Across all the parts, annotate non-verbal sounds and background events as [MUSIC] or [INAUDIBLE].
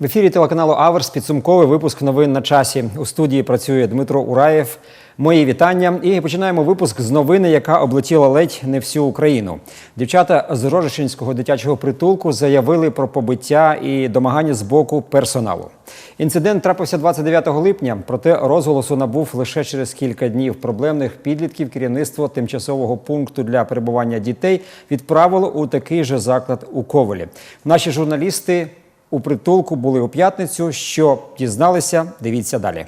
В ефірі телеканалу Аверс підсумковий випуск новин на часі. У студії працює Дмитро Ураєв. Мої вітання. І починаємо випуск з новини, яка облетіла ледь не всю Україну. Дівчата з Рожичинського дитячого притулку заявили про побиття і домагання з боку персоналу. Інцидент трапився 29 липня, проте розголосу набув лише через кілька днів. Проблемних підлітків керівництво тимчасового пункту для перебування дітей відправило у такий же заклад у Ковелі. Наші журналісти у притулку були у п'ятницю. Що дізналися? Дивіться далі.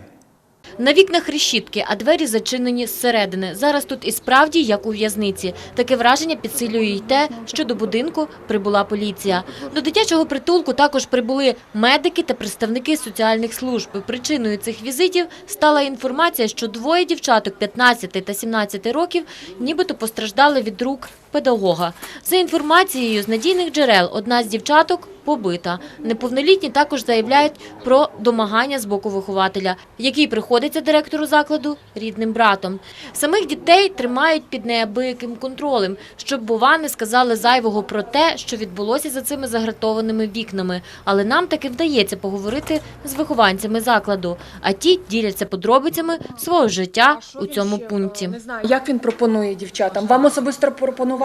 На вікнах решітки, а двері зачинені зсередини. Зараз тут і справді, як у в'язниці. Таке враження підсилює й те, що до будинку прибула поліція. До дитячого притулку також прибули медики та представники соціальних служб. Причиною цих візитів стала інформація, що двоє дівчаток 15 та 17 років нібито постраждали від рук педагога. За інформацією з надійних джерел, одна з дівчаток побита. Неповнолітні також заявляють про домагання з боку вихователя, який приходиться директору закладу рідним братом. Самих дітей тримають під неабияким контролем, щоб, бува, не сказали зайвого про те, що відбулося за цими загратованими вікнами. Але нам таки вдається поговорити з вихованцями закладу, а ті діляться подробицями свого життя у цьому пункті. Знаю, як він пропонує дівчатам. Вам особисто пропонував?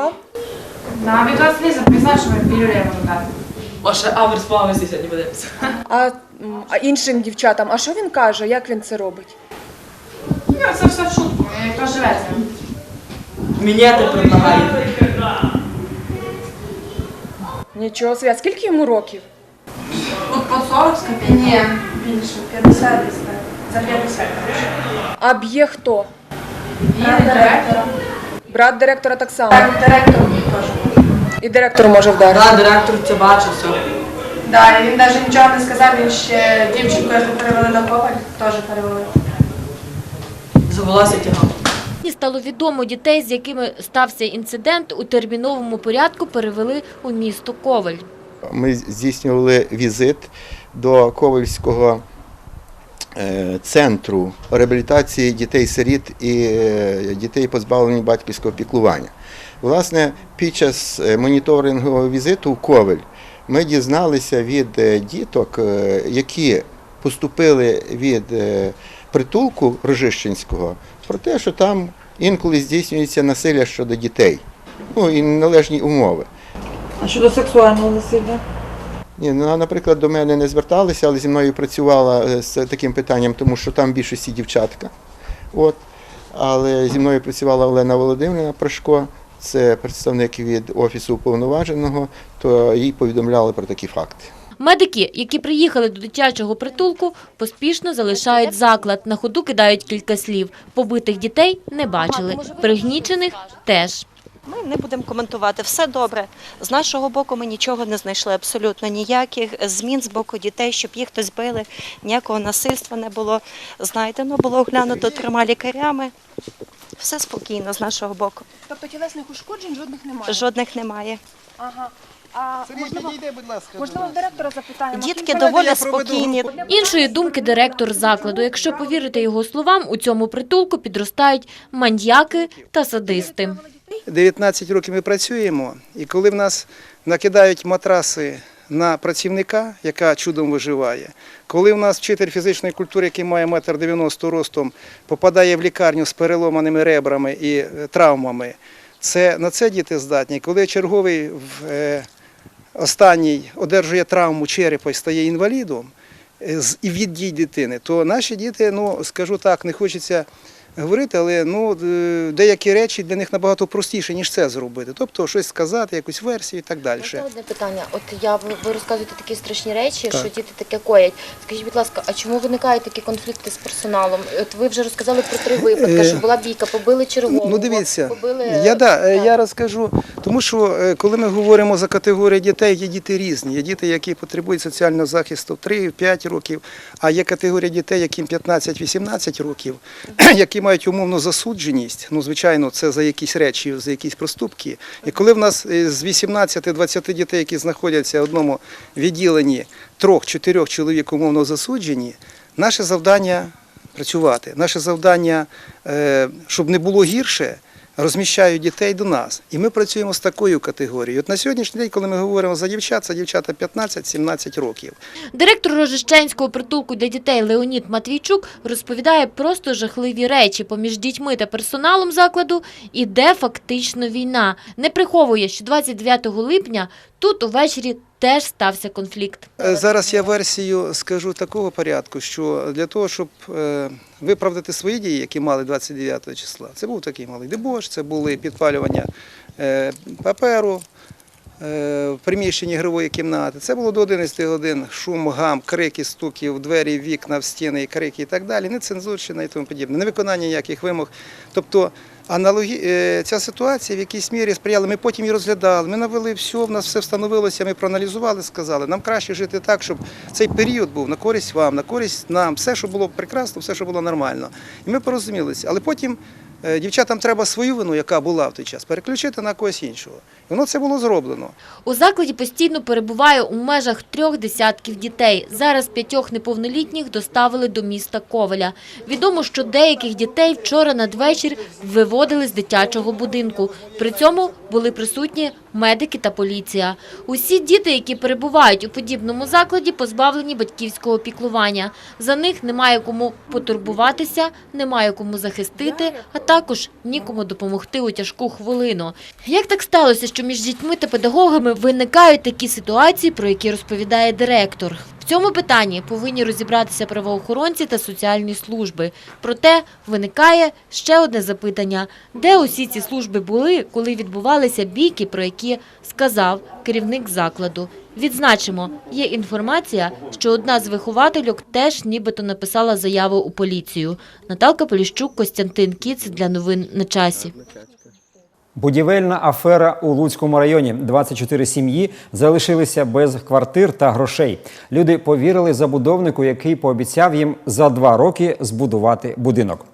Да, від вас не записав, що ви пілюлі дати. Ваше аверс плавності сьогодні подивимося. А, м, а іншим дівчатам, а що він каже? Як він це робить? Ну, це все в шутку, як то живеться. Міняти предлагаєте. Нічого собі. А скільки йому років? От по 40 з. Ні, більше, 50 десь. так. За 50. А б'є хто? І директора. Брат директора так само. Так, директор теж може. І директор може вдарити. Да, директор це бачив все. Да, і він навіть нічого не сказав, він ще дівчинку, яку перевели на Коваль, теж перевели. За волосся тягав. І стало відомо, дітей, з якими стався інцидент, у терміновому порядку перевели у місто Ковель. Ми здійснювали візит до Ковальського центру реабілітації дітей-сиріт і е, дітей, позбавлені батьківського піклування. Власне, під час е, моніторингового візиту в Ковель ми дізналися від е, діток, е, які поступили від е, притулку Рожищенського, про те, що там інколи здійснюється насилля щодо дітей, ну і належні умови. А щодо сексуального насилля? Ні, ну, вона, наприклад, до мене не зверталася, але зі мною працювала е, з таким питанням, тому що там більшості дівчатка. От. Але зі мною працювала Олена Володимирівна Прошко, це представник від Офісу уповноваженого, то їй повідомляли про такі факти. Медики, які приїхали до дитячого притулку, поспішно залишають заклад. На ходу кидають кілька слів. Побитих дітей не бачили, пригнічених теж. Ми не будемо коментувати. Все добре. З нашого боку ми нічого не знайшли, абсолютно ніяких змін з боку дітей, щоб їх хтось били, ніякого насильства не було знайдено, було оглянуто трьома лікарями. Все спокійно з нашого боку. Тобто тілесних ушкоджень жодних немає. Жодних немає. Ага. А можливо, можливо, директора запитаємо. Дітки доволі спокійні. Іншої думки директор закладу. Якщо повірити його словам, у цьому притулку підростають маньяки та садисти. 19 років ми працюємо, і коли в нас накидають матраси на працівника, яка чудом виживає, коли в нас вчитель фізичної культури, який має метр 90 ростом, попадає в лікарню з переломаними ребрами і е, травмами, це на це діти здатні. Коли черговий в е, останній одержує травму черепа і стає інвалідом е, і від дій дитини, то наші діти, ну скажу так, не хочеться говорити, але ну, е, деякі речі для них набагато простіше, ніж це зробити. Тобто щось сказати, якусь версію і так далі. Можна одне питання? От я ви розказуєте такі страшні речі, Так. що діти таке коять. Скажіть, будь ласка, а чому виникають такі конфлікти з персоналом? От ви вже розказали про три випадки, Е, що була бійка, побили чергового. Ну дивіться, побили я, да, е, Так. я розкажу, тому що коли ми говоримо за категорії дітей, є діти різні. Є діти, які потребують соціального захисту в 3-5 років, а є категорія дітей, яким 15-18 років, [CLEARS THROAT] які мають умовну засудженість. Ну, звичайно, це за якісь речі, за якісь проступки. І коли в нас е, з 18-20 дітей, які знаходяться в одному відділенні, трьох-чотирьох чоловік умовно засуджені, наше завдання працювати. Наше завдання, е, щоб не було гірше, розміщають дітей до нас. І ми працюємо з такою категорією. От на сьогоднішній день, коли ми говоримо за дівчат, це дівчата 15-17 років. Директор Рожищенського притулку для дітей Леонід Матвійчук розповідає просто жахливі речі. Поміж дітьми та персоналом закладу іде фактично війна. Не приховує, що 29 липня тут увечері теж стався конфлікт. Е, Зараз я версію скажу такого порядку, що для того, щоб е, виправдати свої дії, які мали 29 числа, це був такий малий дебош, це були підпалювання е, паперу в приміщенні ігрової кімнати. Це було до 11 годин шум, гам, крики, стуки в двері, вікна, в стіни, крики і так далі, нецензурщина і тому подібне, невиконання ніяких вимог. Тобто аналогі... е, ця ситуація в якійсь мірі сприяла. Ми потім її розглядали, ми навели все, в нас все встановилося, ми проаналізували, сказали, нам краще жити так, щоб цей період був на користь вам, на користь нам, все, що було прекрасно, все, що було нормально. І ми порозумілися. Але потім дівчатам треба свою вину, яка була в той час, переключити на когось іншого. І воно це було зроблено. У закладі постійно перебуває у межах трьох десятків дітей. Зараз п'ятьох неповнолітніх доставили до міста Ковеля. Відомо, що деяких дітей вчора надвечір виводили з дитячого будинку. При цьому були присутні медики та поліція. Усі діти, які перебувають у подібному закладі, позбавлені батьківського піклування. За них немає кому потурбуватися, немає кому захистити, а також нікому допомогти у тяжку хвилину. Як так сталося, що між дітьми та педагогами виникають такі ситуації, про які розповідає директор? В цьому питанні повинні розібратися правоохоронці та соціальні служби. Проте виникає ще одне запитання: де усі ці служби були, коли відбувалися бійки, про які сказав керівник закладу? Відзначимо, є інформація, що одна з виховательок теж нібито написала заяву у поліцію. Наталка Поліщук, Костянтин Кіц для новин на часі. Будівельна афера у Луцькому районі. 24 сім'ї залишилися без квартир та грошей. Люди повірили забудовнику, який пообіцяв їм за два роки збудувати будинок.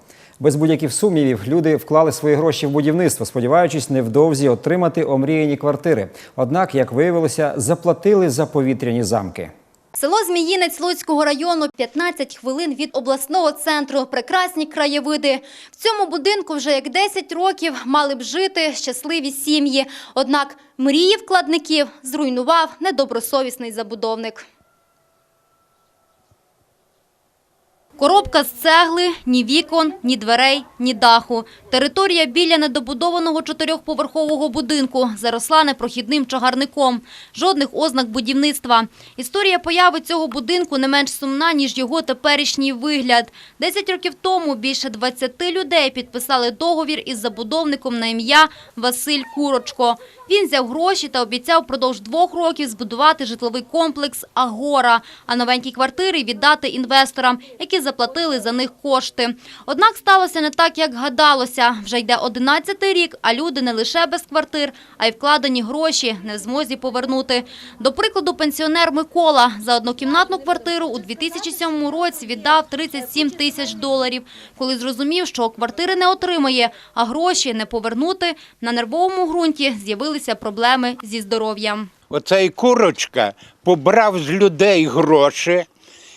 Без будь-яких сумнівів люди вклали свої гроші в будівництво, сподіваючись невдовзі отримати омріяні квартири. Однак, як виявилося, заплатили за повітряні замки. Село Зміїнець Луцького району 15 хвилин від обласного центру. Прекрасні краєвиди. В цьому будинку вже як 10 років мали б жити щасливі сім'ї. Однак мрії вкладників зруйнував недобросовісний забудовник. Коробка з цегли, ні вікон, ні дверей, ні даху. Територія біля недобудованого чотирьохповерхового будинку заросла непрохідним чагарником. Жодних ознак будівництва. Історія появи цього будинку не менш сумна, ніж його теперішній вигляд. Десять років тому більше 20 людей підписали договір із забудовником на ім'я Василь Курочко. Він взяв гроші та обіцяв впродовж двох років збудувати житловий комплекс «Агора», а новенькі квартири віддати інвесторам, які заплатили за них кошти. Однак сталося не так, як гадалося. Вже йде 11-й рік, а люди не лише без квартир, а й вкладені гроші не в змозі повернути. До прикладу, пенсіонер Микола за однокімнатну квартиру у 2007 році віддав 37 тисяч доларів. Коли зрозумів, що квартири не отримає, а гроші не повернути, на нервовому ґрунті з'явилися проблеми зі здоров'ям. Оцей курочка побрав з людей гроші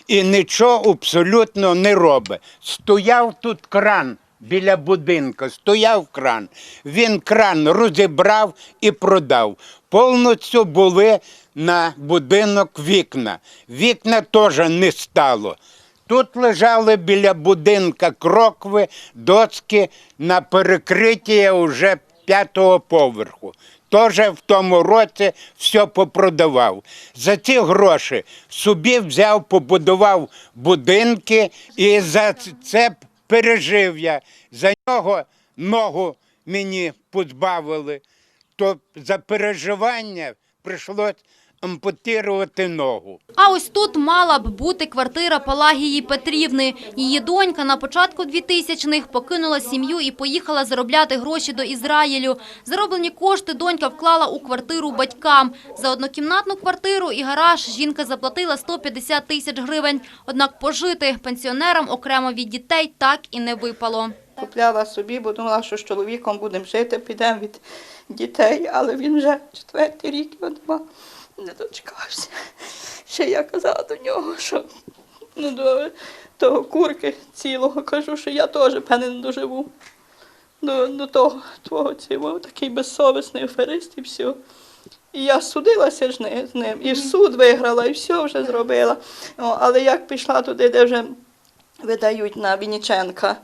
і нічого абсолютно не робить. Стояв тут кран біля будинку, стояв кран. Він кран розібрав і продав. Повністю були на будинок вікна. Вікна теж не стало. Тут лежали біля будинка крокви, доски на перекриття вже п'ятого поверху. Теж в тому році все попродавав. За ці гроші собі взяв, побудував будинки і за це пережив я. За нього ногу мені позбавили. То за переживання прийшлось ампутувати ногу. А ось тут мала б бути квартира Палагії Петрівни. Її донька на початку 2000-х покинула сім'ю і поїхала заробляти гроші до Ізраїлю. Зароблені кошти донька вклала у квартиру батькам. За однокімнатну квартиру і гараж жінка заплатила 150 тисяч гривень. Однак пожити пенсіонерам окремо від дітей так і не випало. Купляла собі, бо думала, що з чоловіком будемо жити, підемо від дітей, але він вже четвертий рік його нема, не дочекався. Ще я казала до нього, що ну, до того курки цілого кажу, що я теж певне не доживу. до, до того, твого цього, такий безсовісний аферист і все. І я судилася ж не- з ним, і суд виграла, і все вже зробила. О, але як пішла туди, де вже видають на Вінниченка,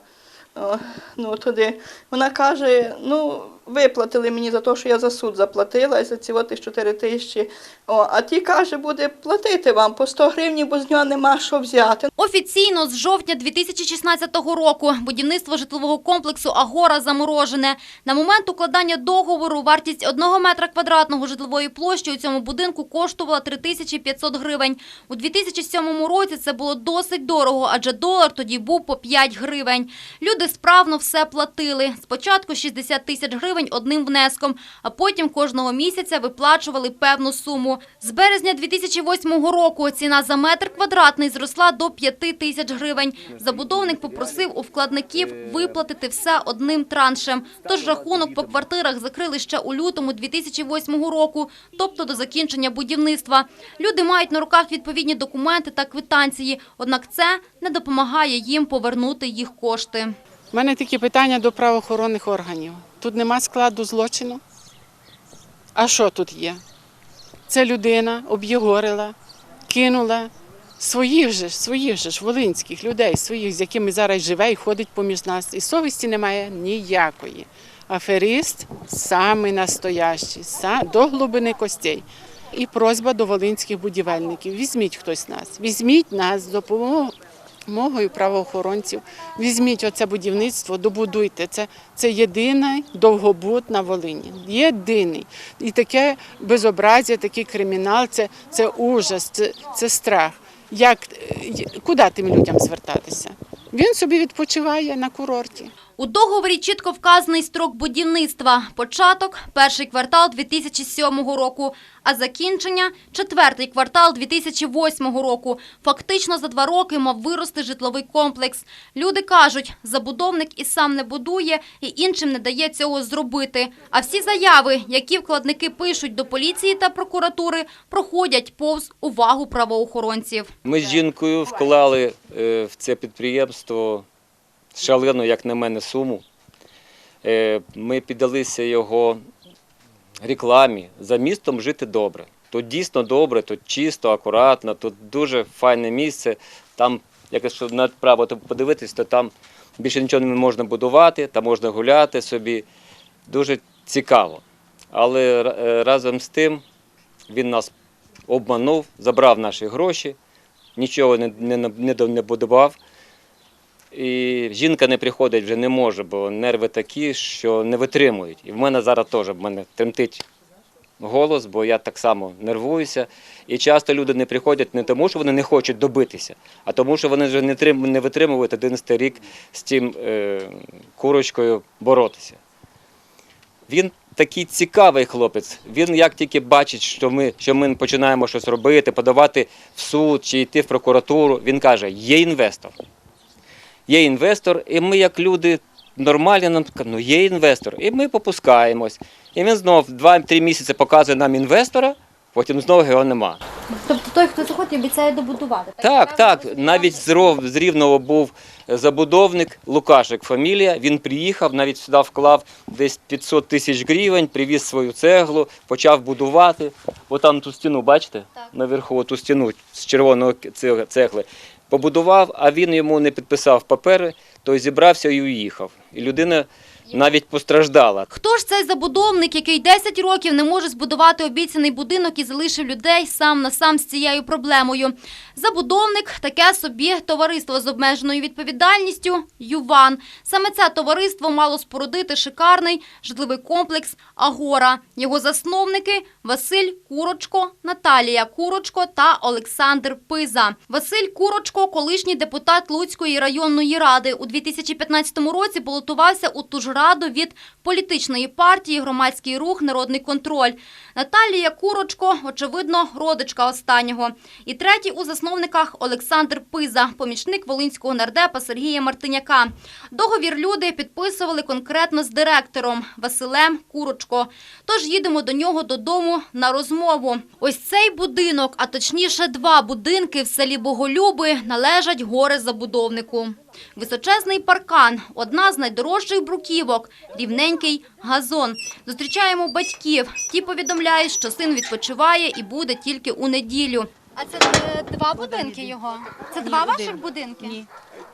о, ну, туди, вона каже, ну, виплатили мені за те, що я за суд заплатила, і за ці от 4 тисячі. О, а ті каже, буде платити вам по 100 гривень, бо з нього нема що взяти. Офіційно з жовтня 2016 року будівництво житлового комплексу «Агора» заморожене. На момент укладання договору вартість одного метра квадратного житлової площі у цьому будинку коштувала 3500 гривень. У 2007 році це було досить дорого, адже долар тоді був по 5 гривень. Люди справно все платили. Спочатку 60 тисяч гривень одним внеском, а потім кожного місяця виплачували певну суму. З березня 2008 року ціна за метр квадратний зросла до 5 тисяч гривень. Забудовник попросив у вкладників виплатити все одним траншем. Тож рахунок по квартирах закрили ще у лютому 2008 року, тобто до закінчення будівництва. Люди мають на руках відповідні документи та квитанції, однак це не допомагає їм повернути їх кошти. У мене такі питання до правоохоронних органів. Тут нема складу злочину. А що тут є? Це людина об'єгорила, кинула своїх же, своїх же ж волинських людей, своїх, з якими зараз живе і ходить поміж нас. І совісті немає ніякої. Аферист самий настоящий, до глибини костей. І просьба до волинських будівельників: візьміть хтось нас, візьміть нас з допомогою правоохоронців. Візьміть оце будівництво, добудуйте. Це, це єдиний довгобуд на Волині. Єдиний. І таке безобразя, такий кримінал, це, це ужас, це, це страх. Як, е, куди тим людям звертатися? Він собі відпочиває на курорті. У договорі чітко вказаний строк будівництва. Початок – перший квартал 2007 року, а закінчення – четвертий квартал 2008 року. Фактично за два роки мав вирости житловий комплекс. Люди кажуть, забудовник і сам не будує, і іншим не дає цього зробити. А всі заяви, які вкладники пишуть до поліції та прокуратури, проходять повз увагу правоохоронців. Ми з жінкою вклали е, в це підприємство шалену, як на мене, суму. Е, Ми піддалися його рекламі за містом жити добре. Тут дійсно добре, тут чисто, акуратно, тут дуже файне місце. Там, якщо направо подивитись, то там більше нічого не можна будувати, там можна гуляти собі. Дуже цікаво. Але е, разом з тим він нас обманув, забрав наші гроші, нічого не, не, не, не будував. І жінка не приходить вже не може, бо нерви такі, що не витримують. І в мене зараз теж в мене тремтить голос, бо я так само нервуюся. І часто люди не приходять не тому, що вони не хочуть добитися, а тому, що вони вже не, витримують 11 рік з цим е, курочкою боротися. Він такий цікавий хлопець. Він як тільки бачить, що ми, що ми починаємо щось робити, подавати в суд чи йти в прокуратуру, він каже, є інвестор. Є інвестор, і ми, як люди нормальні, нам ну є інвестор. І ми попускаємось. І він знов 2-3 місяці показує нам інвестора, потім знову його нема. Тобто той, хто заходить, обіцяє добудувати? Так, так. Навіть з Рівного був забудовник Лукашик фамілія. Він приїхав, навіть сюди вклав десь 500 тисяч гривень, привіз свою цеглу, почав будувати. Отам ту стіну, бачите? Наверху ту стіну з червоного цегли. Побудував, а він йому не підписав папери, той зібрався і уїхав. І людина навіть постраждала. Хто ж цей забудовник, який 10 років не може збудувати обіцяний будинок і залишив людей сам на сам з цією проблемою? Забудовник – таке собі товариство з обмеженою відповідальністю «Юван». Саме це товариство мало спорудити шикарний житловий комплекс «Агора». Його засновники – Василь Курочко, Наталія Курочко та Олександр Пиза. Василь Курочко – колишній депутат Луцької районної ради. У 2015 році балотувався у ту ж раду від політичної партії «Громадський рух. Народний контроль». Наталія Курочко, очевидно, родичка останнього. І третій у засновниках Олександр Пиза, помічник волинського нардепа Сергія Мартиняка. Договір люди підписували конкретно з директором Василем Курочко. Тож їдемо до нього додому на розмову. Ось цей будинок, а точніше два будинки в селі Боголюби, належать горе забудовнику. Височезний паркан – одна з найдорожчих бруківок, рівненький газон. Зустрічаємо батьків. Ті повідомляють, що син відпочиває і буде тільки у неділю. А це два будинки його? Це два ваших будинки? Ні.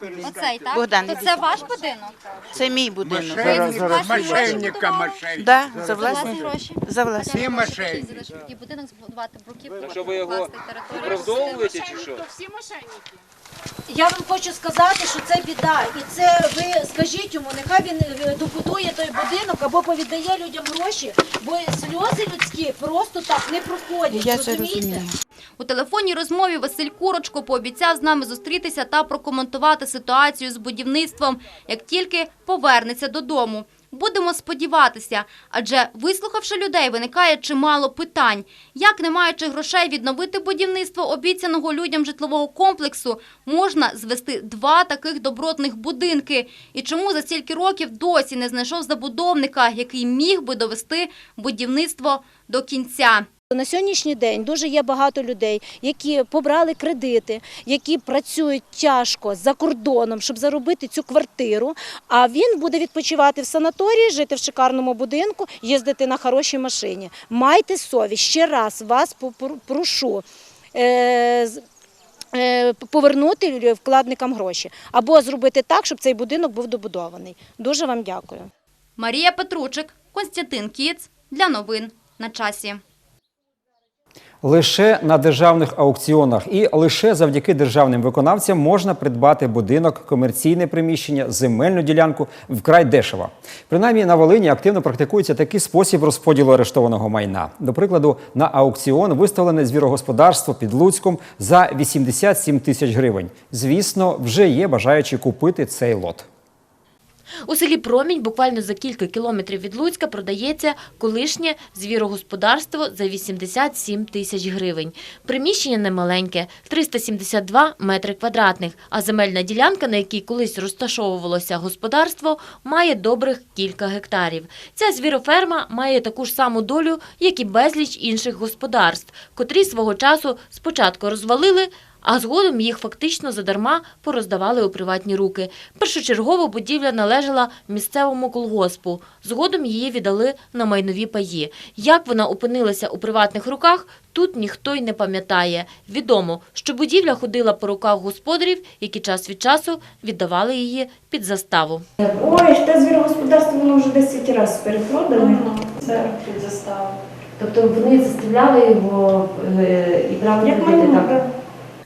Оцей, так? Богдан, То це ваш будинок? Це мій будинок. Мошенника, мошенника. Да, за Власні гроші? За власні. Всі мошенники. Такий будинок збудувати бруківку. Так що ви його виправдовуєте чи що? Я вам хочу сказати, що це біда. І це ви скажіть йому, нехай він е, добудує той будинок або повіддає людям гроші, бо сльози людські просто так не проходять. Я це розумієте? розумію. У телефонній розмові Василь Курочко пообіцяв з нами зустрітися та прокоментувати ситуацію з будівництвом, як тільки повернеться додому. Будемо сподіватися, адже вислухавши людей, виникає чимало питань. Як, не маючи грошей відновити будівництво обіцяного людям житлового комплексу, можна звести два таких добротних будинки? І чому за стільки років досі не знайшов забудовника, який міг би довести будівництво до кінця? На сьогоднішній день дуже є багато людей, які побрали кредити, які працюють тяжко за кордоном, щоб заробити цю квартиру. А він буде відпочивати в санаторії, жити в шикарному будинку, їздити на хорошій машині. Майте совість. Ще раз вас прошу. е, е, Повернути вкладникам гроші або зробити так, щоб цей будинок був добудований. Дуже вам дякую. Марія Петручик, Константин Кіц для новин на часі. Лише на державних аукціонах і лише завдяки державним виконавцям можна придбати будинок, комерційне приміщення, земельну ділянку вкрай дешево. Принаймні на Волині активно практикується такий спосіб розподілу арештованого майна. До прикладу, на аукціон виставлене звірогосподарство під Луцьком за 87 тисяч гривень. Звісно, вже є бажаючі купити цей лот. У селі Промінь буквально за кілька кілометрів від Луцька продається колишнє звірогосподарство за 87 тисяч гривень. Приміщення немаленьке – 372 метри квадратних, а земельна ділянка, на якій колись розташовувалося господарство, має добрих кілька гектарів. Ця звіроферма має таку ж саму долю, як і безліч інших господарств, котрі свого часу спочатку розвалили, а згодом їх фактично задарма пороздавали у приватні руки. Першочергово будівля належала місцевому колгоспу. Згодом її віддали на майнові паї. Як вона опинилася у приватних руках, тут ніхто й не пам'ятає. Відомо, що будівля ходила по руках господарів, які час від часу віддавали її під заставу. Ой, те звірогосподарство воно вже 10 разів перепродали. Це під заставу. Тобто вони заставляли його і брали Як майно,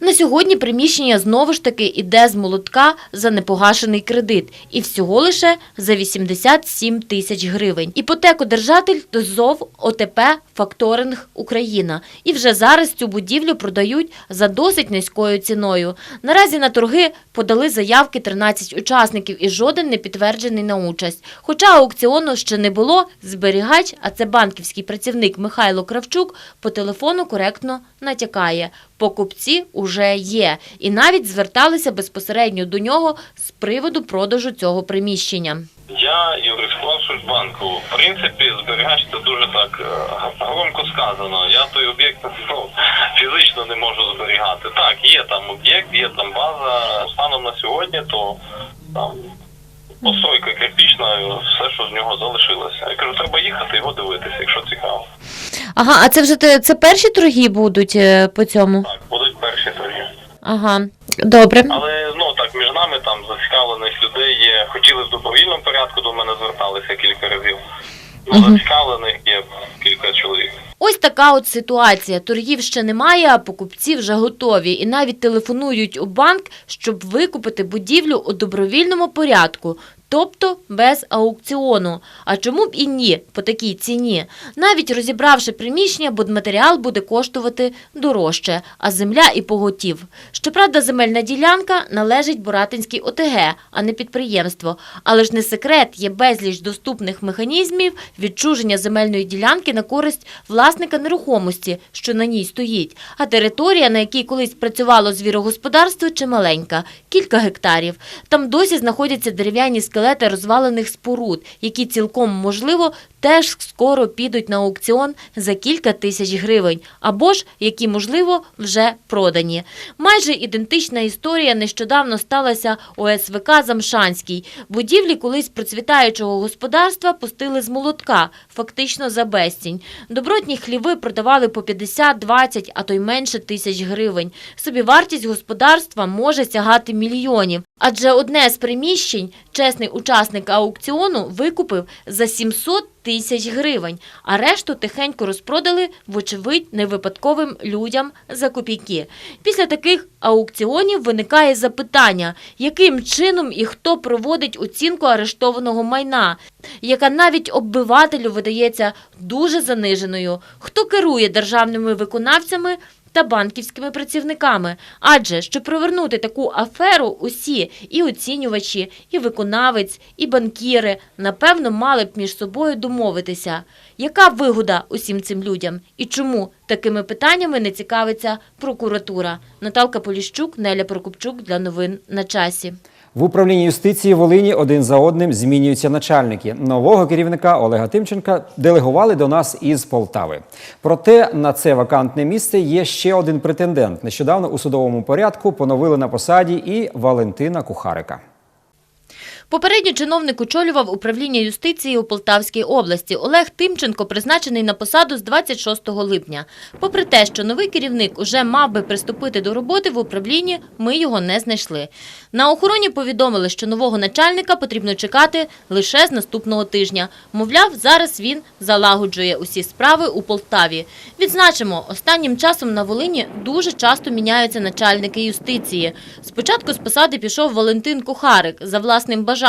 На сьогодні приміщення знову ж таки іде з молотка за непогашений кредит. І всього лише за 87 тисяч гривень. Іпотекодержатель – ЗОВ ОТП «Факторинг Україна». І вже зараз цю будівлю продають за досить низькою ціною. Наразі на торги подали заявки 13 учасників і жоден не підтверджений на участь. Хоча аукціону ще не було, зберігач, а це банківський працівник Михайло Кравчук, по телефону коректно натякає – покупці уже є. І навіть зверталися безпосередньо до нього з приводу продажу цього приміщення. Я юрисконсульт банку. В принципі, зберігач це дуже так е, громко сказано. Я той об'єкт ну, фізично не можу зберігати. Так, є там об'єкт, є там база. Станом на сьогодні, то там постройка кирпічна, все, що з нього залишилося. Я кажу, треба їхати його дивитися, якщо цікаво. Ага, а це вже те- це перші торги будуть е, по цьому? Так, будуть перші торги. Ага, добре. Але ну так між нами там зацікавлених людей є. Хотіли в добровільному порядку до мене зверталися кілька разів. Ну, зацікавлених є кілька чоловік. Ось така от ситуація. Торгів ще немає, а покупці вже готові. І навіть телефонують у банк, щоб викупити будівлю у добровільному порядку. Тобто без аукціону. А чому б і ні по такій ціні? Навіть розібравши приміщення, будматеріал буде коштувати дорожче, а земля і поготів. Щоправда, земельна ділянка належить Боратинській ОТГ, а не підприємство. Але ж не секрет, є безліч доступних механізмів відчуження земельної ділянки на користь власника нерухомості, що на ній стоїть. А територія, на якій колись працювало звірогосподарство, чималенька – кілька гектарів. Там досі знаходяться дерев'яні скелети скелети розвалених споруд, які цілком можливо теж скоро підуть на аукціон за кілька тисяч гривень, або ж які можливо вже продані. Майже ідентична історія нещодавно сталася у СВК Замшанській. Будівлі колись процвітаючого господарства пустили з молотка, фактично за безцінь. Добротні хліви продавали по 50, 20, а то й менше тисяч гривень. Собівартість господарства може сягати мільйонів. Адже одне з приміщень чесний учасник аукціону викупив за 700 тисяч гривень, а решту тихенько розпродали, вочевидь, невипадковим людям за копійки. Після таких аукціонів виникає запитання, яким чином і хто проводить оцінку арештованого майна, яка навіть оббивателю видається дуже заниженою, хто керує державними виконавцями та банківськими працівниками. Адже щоб провернути таку аферу, усі і оцінювачі, і виконавець, і банкіри напевно мали б між собою домовитися, яка вигода усім цим людям і чому такими питаннями не цікавиться прокуратура. Наталка Поліщук, Неля Прокопчук для новин на часі. В управлінні юстиції Волині один за одним змінюються начальники. Нового керівника Олега Тимченка делегували до нас із Полтави. Проте на це вакантне місце є ще один претендент. Нещодавно у судовому порядку поновили на посаді і Валентина Кухарика. Попередньо чиновник очолював управління юстиції у Полтавській області. Олег Тимченко призначений на посаду з 26 липня. Попри те, що новий керівник уже мав би приступити до роботи в управлінні, ми його не знайшли. На охороні повідомили, що нового начальника потрібно чекати лише з наступного тижня. Мовляв, зараз він залагоджує усі справи у Полтаві. Відзначимо, останнім часом на Волині дуже часто міняються начальники юстиції. Спочатку з посади пішов Валентин Кухарик за власним бажанням.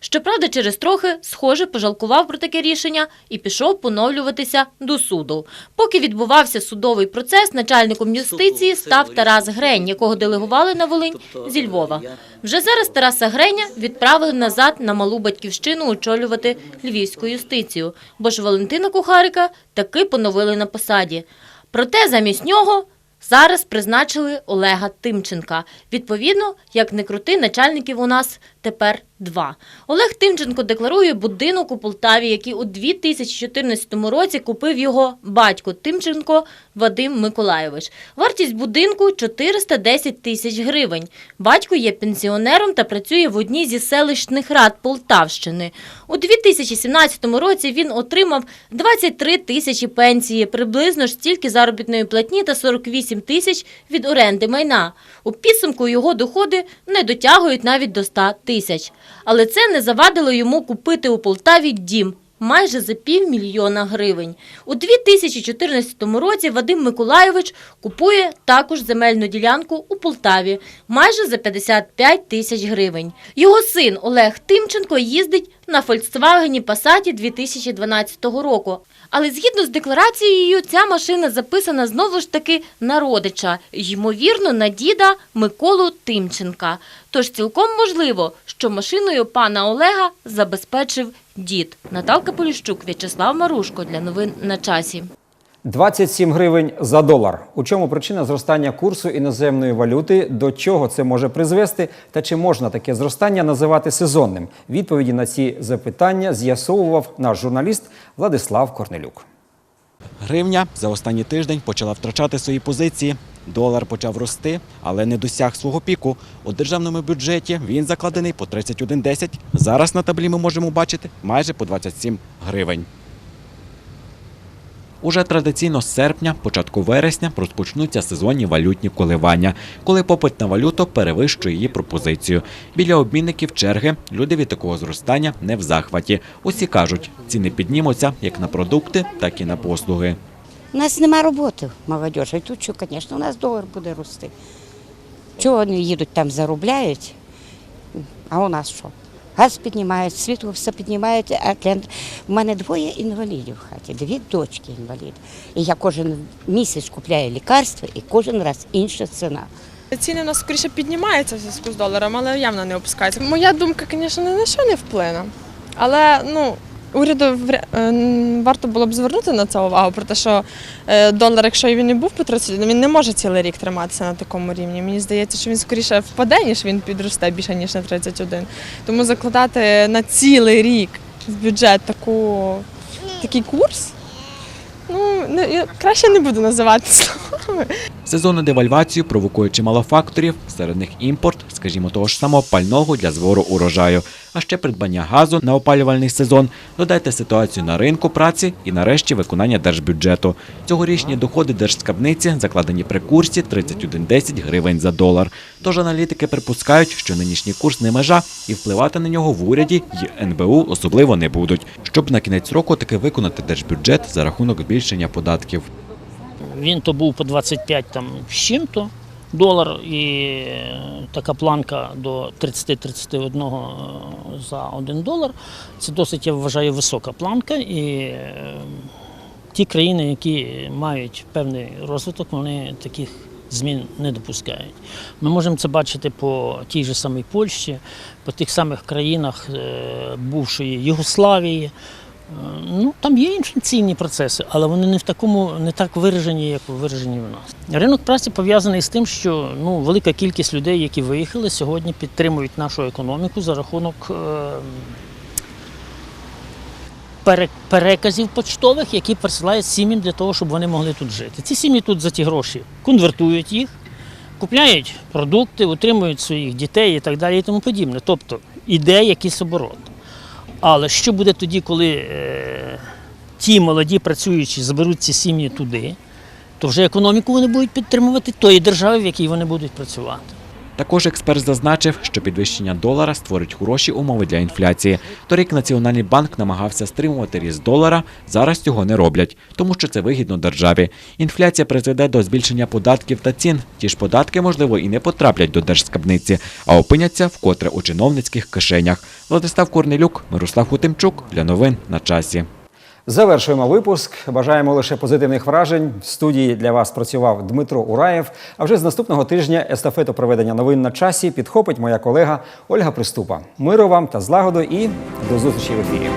Щоправда, через трохи, схоже, пожалкував про таке рішення і пішов поновлюватися до суду. Поки відбувався судовий процес, начальником юстиції став Тарас Грень, якого делегували на Волинь зі Львова. Вже зараз Тараса Греня відправили назад на малу батьківщину очолювати львівську юстицію, бо ж Валентина Кухарика таки поновили на посаді. Проте замість нього зараз призначили Олега Тимченка. Відповідно, як не крути, начальників у нас тепер два. Олег Тимченко декларує будинок у Полтаві, який у 2014 році купив його батько Тимченко Вадим Миколайович. Вартість будинку 410 тисяч гривень. Батько є пенсіонером та працює в одній зі селищних рад Полтавщини. У 2017 році він отримав 23 тисячі пенсії, приблизно ж стільки заробітної платні та 48 тисяч від оренди майна. У підсумку його доходи не дотягують навіть до 100 тисяч. Але це не завадило йому купити у Полтаві дім майже за півмільйона гривень. У 2014 році Вадим Миколайович купує також земельну ділянку у Полтаві майже за 55 тисяч гривень. Його син Олег Тимченко їздить на Фольксвагені Пасаті 2012 року. Але згідно з декларацією, ця машина записана знову ж таки на родича, ймовірно, на діда Миколу Тимченка. Тож цілком можливо, що машиною пана Олега забезпечив дід. Наталка Поліщук, В'ячеслав Марушко для новин на часі. 27 гривень за долар. У чому причина зростання курсу іноземної валюти? До чого це може призвести? Та чи можна таке зростання називати сезонним? Відповіді на ці запитання з'ясовував наш журналіст Владислав Корнелюк. Гривня за останній тиждень почала втрачати свої позиції. Долар почав рости, але не досяг свого піку. У державному бюджеті він закладений по 31,10. Зараз на таблі ми можемо бачити майже по 27 гривень. Уже традиційно з серпня, початку вересня розпочнуться сезонні валютні коливання, коли попит на валюту перевищує її пропозицію. Біля обмінників черги люди від такого зростання не в захваті. Усі кажуть, ціни піднімуться як на продукти, так і на послуги. У нас нема роботи, молодіж. І тут що, звісно, у нас долар буде рости. Чого вони їдуть там, заробляють, а у нас що? Газ піднімають, світло все піднімають, а клієнт... У мене двоє інвалідів в хаті, дві дочки інваліди. І я кожен місяць купляю лікарства і кожен раз інша ціна. Ціни у нас скоріше піднімаються в зв'язку з доларом, але явно не опускаються. Моя думка, звісно, на що не вплине. Але ну, уряду е, варто було б звернути на це увагу, про те, що е, долар, якщо він і був по 31, він не може цілий рік триматися на такому рівні. Мені здається, що він скоріше впаде, ніж він підросте більше, ніж на 31. Тому закладати на цілий рік в бюджет таку, такий курс, ну, не, я краще не буду називати словами. Сезонну девальвацію провокує чимало факторів, серед них імпорт, скажімо, того ж самого пального для збору урожаю, а ще придбання газу на опалювальний сезон. Додайте ситуацію на ринку праці і нарешті виконання держбюджету. Цьогорічні доходи держскабниці закладені при курсі 31,10 гривень за долар. Тож аналітики припускають, що нинішній курс не межа і впливати на нього в уряді й НБУ особливо не будуть, щоб на кінець року таки виконати держбюджет за рахунок збільшення податків. Він то був по 25 там з чим-то долар і така планка до 30-31 за 1 долар. Це досить, я вважаю, висока планка. І е, ті країни, які мають певний розвиток, вони таких змін не допускають. Ми можемо це бачити по тій же самій Польщі, по тих самих країнах е, бувшої Югославії. Ну, там є інфляційні процеси, але вони не в такому, не так виражені, як виражені в нас. Ринок праці пов'язаний з тим, що ну, велика кількість людей, які виїхали, сьогодні підтримують нашу економіку за рахунок е, переказів почтових, які присилають сім'ям для того, щоб вони могли тут жити. Ці сім'ї тут за ті гроші конвертують їх, купляють продукти, утримують своїх дітей і так далі і тому подібне. Тобто іде якийсь оборот. Але що буде тоді, коли е, ті молоді працюючі заберуть ці сім'ї туди, то вже економіку вони будуть підтримувати тої держави, в якій вони будуть працювати. Також експерт зазначив, що підвищення долара створить хороші умови для інфляції. Торік Національний банк намагався стримувати ріст долара. Зараз цього не роблять, тому що це вигідно державі. Інфляція призведе до збільшення податків та цін. Ті ж податки, можливо, і не потраплять до держскабниці, а опиняться вкотре у чиновницьких кишенях. Владислав Корнелюк, Мирослав Хутимчук для новин на часі. Завершуємо випуск. Бажаємо лише позитивних вражень. В студії для вас працював Дмитро Ураєв. А вже з наступного тижня естафету проведення новин на часі підхопить моя колега Ольга Приступа. Миру вам та злагоду і до зустрічі в ефірі.